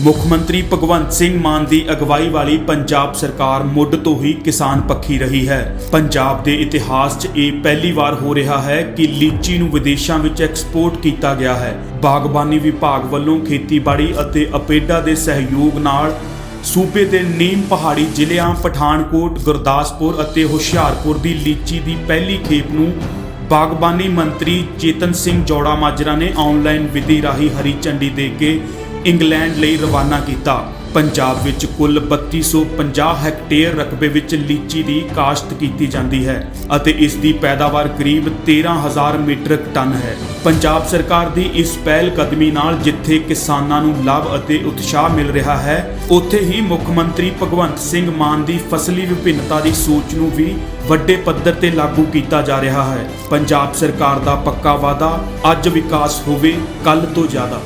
ਮੁੱਖ ਮੰਤਰੀ ਭਗਵੰਤ ਸਿੰਘ ਮਾਨ ਦੀ ਅਗਵਾਈ ਵਾਲੀ ਪੰਜਾਬ ਸਰਕਾਰ ਮੁੱਢ ਤੋਂ ਹੀ ਕਿਸਾਨ ਪੱਖੀ ਰਹੀ ਹੈ। ਪੰਜਾਬ ਦੇ ਇਤਿਹਾਸ 'ਚ ਇਹ ਪਹਿਲੀ ਵਾਰ ਹੋ ਰਿਹਾ ਹੈ ਕਿ ਲੀਚੀ ਨੂੰ ਵਿਦੇਸ਼ਾਂ ਵਿੱਚ ਐਕਸਪੋਰਟ ਕੀਤਾ ਗਿਆ ਹੈ। ਬਾਗਬਾਨੀ ਵਿਭਾਗ ਵੱਲੋਂ ਖੇਤੀਬਾੜੀ ਅਤੇ ਅਪੇਡਾ ਦੇ ਸਹਿਯੋਗ ਨਾਲ ਸੂਬੇ ਦੇ ਨੀਮ ਪਹਾੜੀ ਜ਼ਿਲ੍ਹਿਆਂ ਪਠਾਨਕੋਟ, ਗੁਰਦਾਸਪੁਰ ਅਤੇ ਹੁਸ਼ਿਆਰਪੁਰ ਦੀ ਲੀਚੀ ਦੀ ਪਹਿਲੀ ਖੇਪ ਨੂੰ ਬਾਗਬਾਨੀ ਮੰਤਰੀ ਚੇਤਨ ਸਿੰਘ ਜੋੜਾ ਮਾਜਰਾ ਨੇ ਆਨਲਾਈਨ ਵਿਧੀ ਰਾਹੀਂ ਹਰੀ ਝੰਡੀ ਦੇ ਕੇ ਇੰਗਲੈਂਡ ਲਈ ਰਵਾਨਾ ਕੀਤਾ। ਪੰਜਾਬ ਵਿੱਚ ਕੁੱਲ 3250 ਹੈਕਟੇਅਰ ਰਕਬੇ ਵਿੱਚ ਲੀਚੀ ਦੀ ਕਾਸ਼ਤ ਕੀਤੀ ਜਾਂਦੀ ਹੈ ਅਤੇ ਇਸ ਦੀ ਪੈਦਾਵਾਰ ਕਰੀਬ 13000 ਮੀਟ੍ਰਿਕ ਟਨ ਹੈ। ਪੰਜਾਬ ਸਰਕਾਰ ਦੀ ਇਸ ਪਹਿਲ ਕਦਮੀ ਨਾਲ ਜਿੱਥੇ ਕਿਸਾਨਾਂ ਨੂੰ ਲਾਭ ਅਤੇ ਉਤਸ਼ਾਹ ਮਿਲ ਰਿਹਾ ਹੈ, ਉੱਥੇ ਹੀ ਮੁੱਖ ਮੰਤਰੀ ਭਗਵੰਤ ਸਿੰਘ ਮਾਨ ਦੀ ਫਸਲੀ ਵਿਭਿੰਨਤਾ ਦੀ ਸੋਚ ਨੂੰ ਵੀ ਵੱਡੇ ਪੱਧਰ ਤੇ ਲਾਗੂ ਕੀਤਾ ਜਾ ਰਿਹਾ ਹੈ। ਪੰਜਾਬ ਸਰਕਾਰ ਦਾ ਪੱਕਾ ਵਾਅਦਾ, ਅੱਜ ਵਿਕਾਸ ਹੋਵੇ ਕੱਲ ਤੋਂ ਜ਼ਿਆਦਾ।